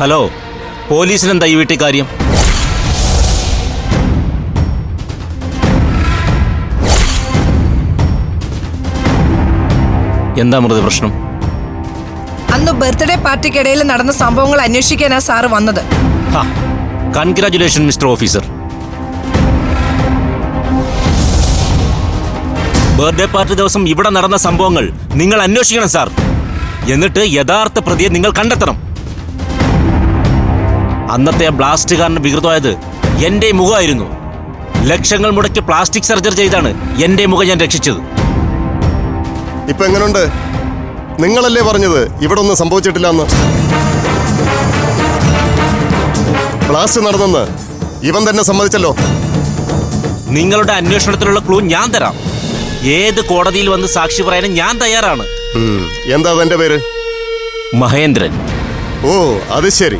Hello പോലീസിനെന്താ ഈ വീട്ടിൽ കാര്യം എന്താ മൃത പ്രശ്നം? അന്ന് ബർത്ത്ഡേ പാർട്ടിക്കിടയിൽ നടന്ന സംഭവങ്ങൾ അന്വേഷിക്കാനാ സാറ് വന്നത്. Congratulation mister officer birthday party ദിവസം ഇവിടെ നടന്ന സംഭവങ്ങൾ നിങ്ങൾ അന്വേഷിക്കണം സാർ എന്നിട്ട് യഥാർത്ഥ പ്രതിയെ നിങ്ങൾ കണ്ടെത്തണം. അന്നത്തെ ആ ബ്ലാസ്റ്റ് കാരണം വികൃതമായത് എന്റെ മുഖമായിരുന്നു. ലക്ഷങ്ങൾ മുടക്കി പ്ലാസ്റ്റിക് സർജറി ചെയ്താണ് എന്റെ മുഖം ഞാൻ രക്ഷിച്ചത്. ഇപ്പൊ എങ്ങനെയുണ്ട് നിങ്ങളല്ലേ പറഞ്ഞത് ഇവിടെ ഒന്നും സംഭവിച്ചിട്ടില്ല എന്ന് ബ്ലാസ്റ്റ് നടന്നെന്ന് ഇവൻ തന്നെ സമ്മതിച്ചല്ലോ. നിങ്ങളുടെ അന്വേഷണത്തിലുള്ള ക്ലൂ ഞാൻ തരാം. ഏത് കോടതിയിൽ വന്ന് സാക്ഷി പറയാനും ഞാൻ തയ്യാറാണ്. എന്താ തന്റെ പേര്? മഹേന്ദ്രൻ. ഓ അത് ശരി.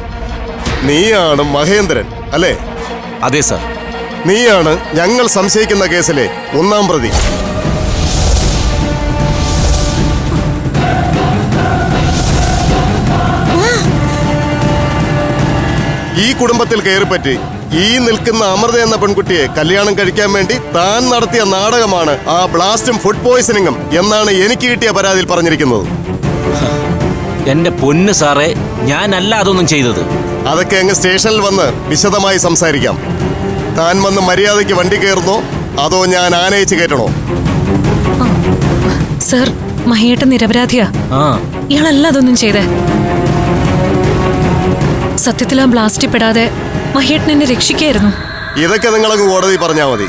നീയാണ് മഹേന്ദ്രൻ അല്ലേ? അതെ സാർ. നീയാണ് ഞങ്ങൾ സംശയിക്കുന്ന കേസിലെ ഒന്നാം പ്രതി. ഈ കുടുംബത്തിൽ കയറിപ്പറ്റി ഈ നിൽക്കുന്ന അമൃത എന്ന പെൺകുട്ടിയെ കല്യാണം കഴിക്കാൻ വേണ്ടി താൻ നടത്തിയ നാടകമാണ് ആ ബ്ലാസ്റ്റും ഫുഡ് പോയ്സണിങ്ങും എന്നാണ് എനിക്ക് കിട്ടിയ പരാതിയിൽ പറഞ്ഞിരിക്കുന്നത്. എന്റെ പൊന്ന് സാറേ ഞാനല്ല അതൊന്നും ചെയ്തത്. അതൊക്കെ അങ്ങ് സ്റ്റേഷനിൽ വന്ന് വിശദമായി സംസാരിക്കാം. താൻ വന്ന് മര്യാദയ്ക്ക് വണ്ടി കയറുന്നോ? അതോ ഞാൻ ആനയിച്ച് കയറ്റണോ? സർ മഹേട്ട നിരപരാധിയാ. ആ. ഇയാളല്ല അതൊന്നും ചെയ്തേ. സത്യത്തിൽ ആ ബ്ലാസ്റ്റ് പെടാതെ മഹിയേട്ടൻ എന്നെ രക്ഷിക്കായിരുന്നു. ഇതൊക്കെ നിങ്ങളങ്ങ് കോടതി പറഞ്ഞാ മതി.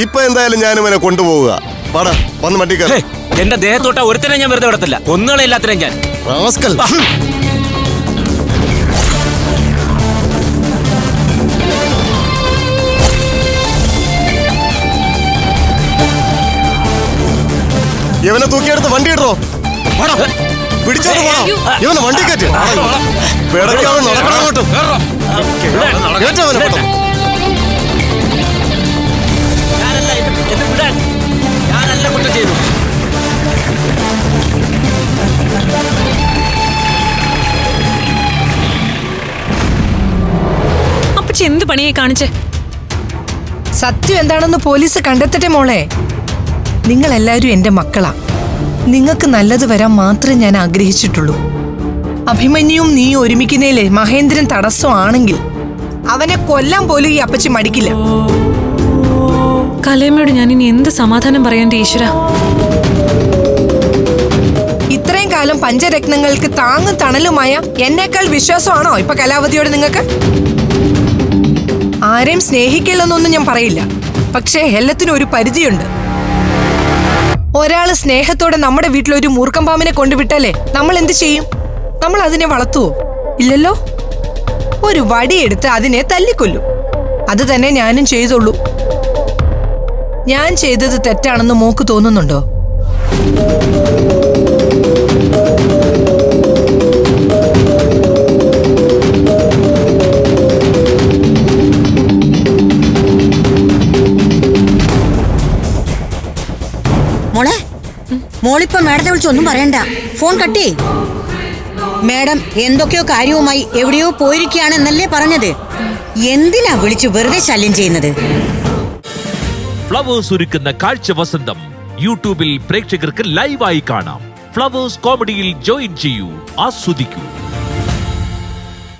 ഇപ്പൊ എന്തായാലും ഞാൻ ഇവനെ കൊണ്ടുപോവുക. വാടാ വന്ന് വണ്ടി കയറി. എന്റെ ദേഹത്തോട്ട ഒരുത്തനെ ഞാൻ വെറുതെ വിടത്തില്ല. ഒന്നുകളെ എല്ലാത്തിനും ഞാൻ ഇവനെ തൂക്കിയെടുത്ത് വണ്ടി ഇടോ പിടിച്ചോട്ട് പോണം ഇവനെ വണ്ടി കയറ്റി. നടക്കണം അങ്ങോട്ട്. പെട്ടെന്ന്. ഞാനല്ല എന്നെ- എന്നെ ഞാനല്ല കുറ്റം ചെയ്തു അപ്പച്ചി എന്ത് പണിയെ കാണിച്ചേ? സത്യം എന്താണെന്ന് പോലീസ് കണ്ടെത്തട്ടെ മോളെ. നിങ്ങൾ എല്ലാവരും എന്റെ മക്കളാ. നിങ്ങൾക്ക് നല്ലത് വരാൻ മാത്രമേ ഞാൻ ആഗ്രഹിച്ചിട്ടുള്ളൂ. അഭിമന്യുവും നീ ഒരുമിക്കുന്നതിലെ മഹേന്ദ്രൻ തടസ്സമാണെങ്കിൽ അവനെ കൊല്ലാൻ പോലും ഈ അപ്പച്ചി മടിക്കില്ല. കലയമ്മയോട് ഞാൻ ഇനി എന്ത് സമാധാനം പറയാന്റെ ഈശ്വര? ഇത്രയും കാലം പഞ്ചരത്നങ്ങൾക്ക് താങ്ങും തണലുമായ എന്നേക്കാൾ വിശ്വാസമാണോ ഇപ്പൊ കലാവതിയോട് നിങ്ങൾക്ക്? ആരെയും സ്നേഹിക്കില്ലെന്നൊന്നും ഞാൻ പറയില്ല. പക്ഷേ എല്ലാത്തിനും ഒരു പരിധിയുണ്ട്. ഒരാൾ സ്നേഹത്തോടെ നമ്മുടെ വീട്ടിലൊരു മൂർഖം പാമ്പിനെ കൊണ്ടുവിട്ടാലേ നമ്മൾ എന്ത് ചെയ്യും? നമ്മൾ അതിനെ വളർത്തുവോ? ഇല്ലല്ലോ? ഒരു വടിയെടുത്ത് അതിനെ തല്ലിക്കൊല്ലും. അത് തന്നെ ഞാനും ചെയ്തുള്ളൂ. ഞാൻ ചെയ്തത് തെറ്റാണെന്ന് മോക്ക് തോന്നുന്നുണ്ടോ? മോളെ? മോളിപ്പോ മാഡത്തെ വിളിച്ചൊന്നും പറയണ്ട. ഫോൺ കട്ടി. മാഡം എന്തൊക്കെയോ കാര്യവുമായി എവിടെയോ പോയിരിക്കുകയാണെന്നല്ലേ പറഞ്ഞത്. എന്തിനാ വിളിച്ചു വെറുതെ ശല്യം ചെയ്യുന്നത്? ഫ്ലവേഴ്സ് ഒരുക്കുന്ന കാഴ്ച വസന്തം. യൂട്യൂബിൽ പ്രേക്ഷകർക്ക് ലൈവായി കാണാം. ഫ്ലവേഴ്സ് കോമഡിയിൽ ജോയിൻ ചെയ്യൂ. ആസ്വദിക്കൂ.